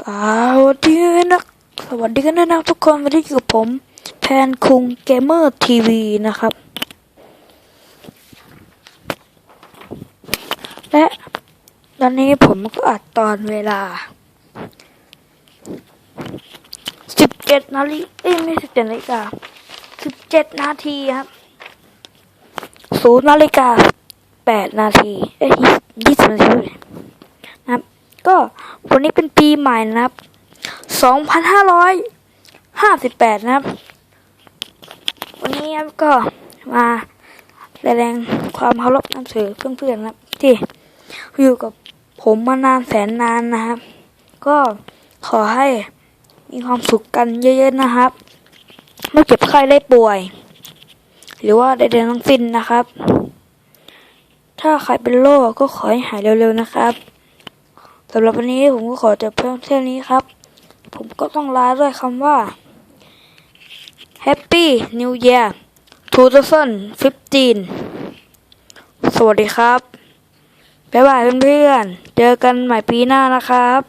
สวัสดีนะ สวัสดีกันด้วยนะทุกคนวันนี้อยู่กับผม แพนคุงเกมเมอร์ทีวีนะครับ และตอนนี้ผมก็อัดตอนเวลา 17นาฬิกาเอ้ยไม่สิบเจ็ดนาฬิกา17 นาทีครับศูนย์นาฬิกา8นาทีเอ้ย20นาทีเลยนะครับ ก็ วันนี้เป็นปีใหม่นะครับ2,558นะครับ วันนี้ครับก็มาแสดงความเคารพนับถือเพื่อนๆนะครับ ที่อยู่กับผมมานานแสนนานนะครับ ก็ขอให้มีความสุขกันเยอะๆนะครับ ไม่เจ็บไข้ได้ป่วย หรือว่าใดๆทั้งสิ้นนะครับ ถ้าใครเป็นโรคก็ขอให้หายเร็วๆนะครับ สำหรับวันนี้ผมก็ขอจบเพียงเท่านี้ครับ ผมก็ต้องลาด้วยคำว่า Happy New Year 2015 สวัสดีครับ บ๊ายบายเพื่อนๆ เจอกันใหม่ปีหน้านะครับ